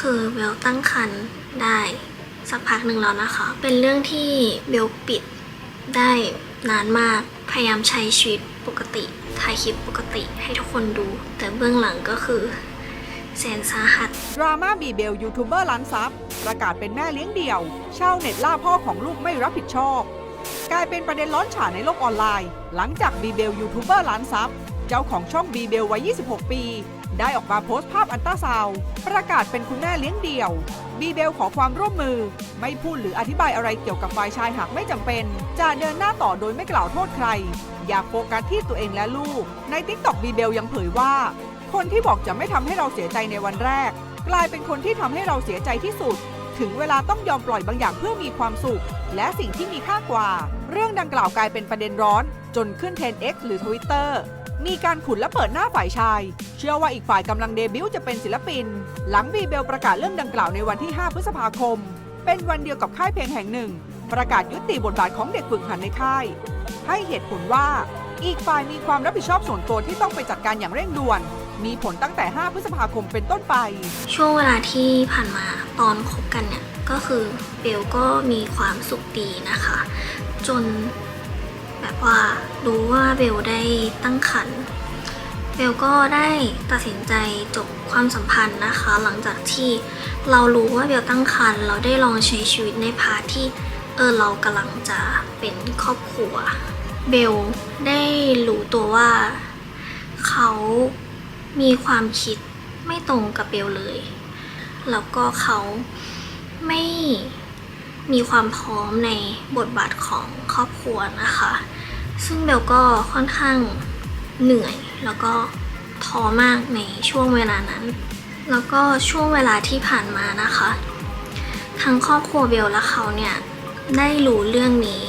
คือเบลตั้งครรภ์ได้สักพักหนึ่งแล้วนะคะ เป็นเรื่องที่เบลปิดได้นานมากพยายามใช้ชีวิตปกติถ่ายคลิปปกติให้ทุกคนดู แต่เบื้องหลังก็คือแสนสาหัส ดราม่าบีเบลยูทูบเบอร์ล้านซับประกาศเป็นแม่เลี้ยงเดี่ยวชาวเน็ตล่าพ่อของลูกไม่รับผิดชอบ กลายเป็นประเด็นร้อนฉาในโลกออนไลน์ หลังจากบีเบลยูทูบเบอร์ล้านซับเจ้าของช่องบีเบลวัย 26 ปี ได้ออกมาโพสต์ภาพอันตราซาวประกาศเป็นคุณแม่เลี้ยงเดี่ยว บีเบลขอความร่วมมือ ไม่พูดหรืออธิบายอะไรเกี่ยวกับฝ่ายชายหากไม่จำเป็น จะเดินหน้าต่อโดยไม่กล่าวโทษใคร อยากโฟกัสที่ตัวเองและลูก ในทิกตอกบีเบลยังเผยว่า คนที่บอกจะไม่ทำให้เราเสียใจในวันแรก กลายเป็นคนที่ทำให้เราเสียใจที่สุด ถึงเวลาต้องยอมปล่อยบางอย่างเพื่อมีความสุข และสิ่งที่มีค่ากว่า เรื่องดังกล่าวกลายเป็นประเด็นร้อน จนขึ้นเทรน X หรือ Twitter มีการขุดและเปิดหน้าฝ่ายชาย เชื่อว่าอีกฝ่ายกำลังเดบิวต์จะเป็นศิลปิน หลังบีเบลประกาศเรื่องดังกล่าวในวันที่ 5 พฤษภาคม เป็นวันเดียวกับค่ายเพลงแห่งหนึ่ง ประกาศยุติบทบาทของเด็กฝึกหัดในค่าย ให้เหตุผลว่าอีกฝ่ายมีความรับผิดชอบส่วนตัวที่ต้องไปจัดการอย่างเร่งด่วน มีผลตั้งแต่ 5 พฤษภาคมเป็นต้นไป ช่วงเวลาที่ผ่านมาตอนคบกันเนี่ยก็คือเบลก็มีความสุขดีนะคะ จน แบบว่ารู้ว่าเบลได้ตั้งครรภ์เบลก็ได้ตัดสินใจจบความสัมพันธ์นะคะ หลังจากที่เรารู้ว่าเบลตั้งครรภ์เราได้ลองใช้ชีวิตในพาที่เออเรากำลังจะเป็นครอบครัว เบลได้รู้ตัวว่า เขามีความคิดไม่ตรงกับเบลเลย แล้วก็เขาไม่มีความพร้อมในบทบาทของครอบครัวนะคะ ซึ่งเบลก็ค่อนข้างเหนื่อยแล้วก็ท้อมากในช่วงเวลานั้น แล้วก็ช่วงเวลาที่ผ่านมานะคะ ทั้งครอบครัวเบลและเขาเนี่ยได้รู้เรื่องนี้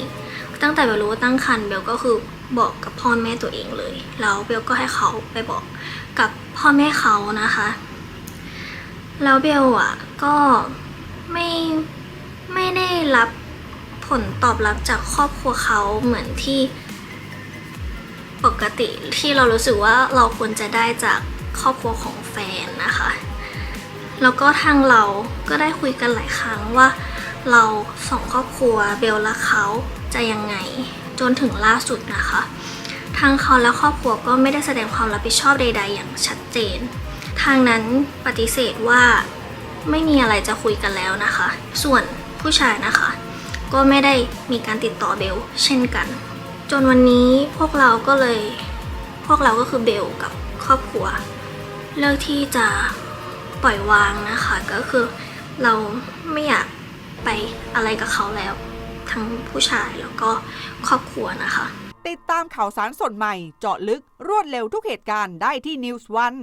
ตั้งแต่เบลรู้ว่าตั้งครรภ์เบลก็คือบอกกับพ่อแม่ตัวเองเลย แล้วเบลก็ให้เขาไปบอกกับพ่อแม่เขานะคะ แล้วเบลอะก็ไม่ไม่ได้รับผลตอบรับจากครอบครัวเขาเหมือนที่ ปกติที่เรารู้สึกว่าเราควรจะได้จากครอบครัวของแฟนนะคะ แล้วก็ทางเราก็ได้คุยกันหลายครั้งว่า เราสองครอบครัวเบลและเขาจะยังไงจนถึงล่าสุดนะคะ ทางเขาและครอบครัวก็ไม่ได้แสดงความรับผิดชอบใด ๆ อย่างชัดเจน ทางนั้นปฏิเสธว่าไม่มีอะไรจะคุยกันแล้วนะคะ ส่วนผู้ชายนะคะ ก็ไม่ได้มีการติดต่อเบลเช่นกัน จนวันนี้พวกเราก็เลย พวกเราก็คือเบลกับครอบครัว เลือกที่จะปล่อยวางนะคะ ก็คือเราไม่อยากไปอะไรกับเขาแล้ว ทั้งผู้ชายแล้วก็ครอบครัวนะคะ ติดตามข่าวสารสดใหม่เจาะลึกรวดเร็วทุกเหตุการณ์ได้ที่ News One